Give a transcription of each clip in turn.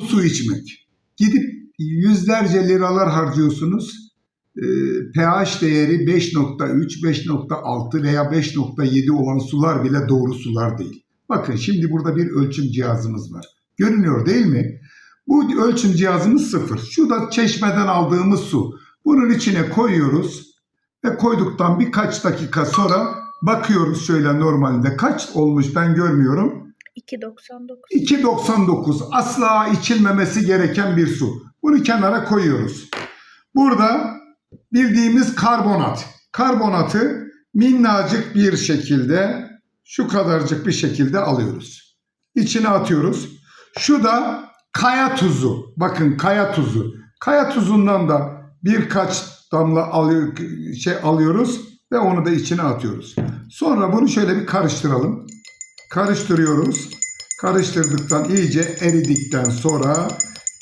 su içmek. Gidip yüzlerce liralar harcıyorsunuz. Ee, pH değeri 5.3, 5.6 veya 5.7 olan sular bile doğru sular değil. Bakın şimdi burada bir ölçüm cihazımız var. Görünüyor değil mi? Bu ölçüm cihazımız sıfır. Şu da çeşmeden aldığımız su. Bunun içine koyuyoruz ve koyduktan birkaç dakika sonra bakıyoruz şöyle normalde kaç olmuş ben görmüyorum. 2.99. 2.99 asla içilmemesi gereken bir su. Bunu kenara koyuyoruz. Burada bildiğimiz karbonat. Karbonatı minnacık bir şekilde şu kadarcık bir şekilde alıyoruz. İçine atıyoruz. Şu da kaya tuzu. Bakın kaya tuzu. Kaya tuzundan da birkaç damla alıyor, şey alıyoruz ve onu da içine atıyoruz. Sonra bunu şöyle bir karıştıralım. Karıştırıyoruz. Karıştırdıktan iyice eridikten sonra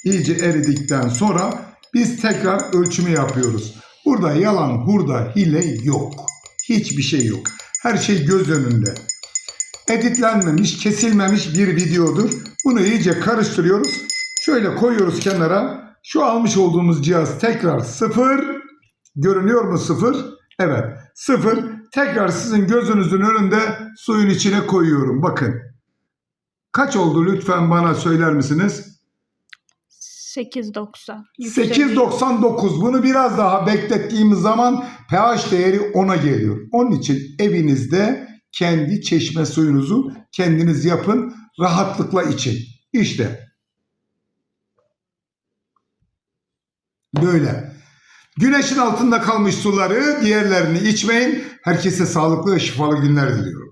iyice eridikten sonra biz tekrar ölçümü yapıyoruz. Burada yalan, hurda, hile yok. Hiçbir şey yok. Her şey göz önünde. Editlenmemiş, kesilmemiş bir videodur. Bunu iyice karıştırıyoruz. Şöyle koyuyoruz kenara. Şu almış olduğumuz cihaz tekrar sıfır. Görünüyor mu sıfır? Evet sıfır. Tekrar sizin gözünüzün önünde suyun içine koyuyorum. Bakın. Kaç oldu lütfen bana söyler misiniz? 8.90. Yüksek. 8.99 bunu biraz daha beklettiğimiz zaman pH değeri 10'a geliyor. Onun için evinizde kendi çeşme suyunuzu kendiniz yapın rahatlıkla için. İşte böyle. Güneşin altında kalmış suları diğerlerini içmeyin. Herkese sağlıklı ve şifalı günler diliyorum.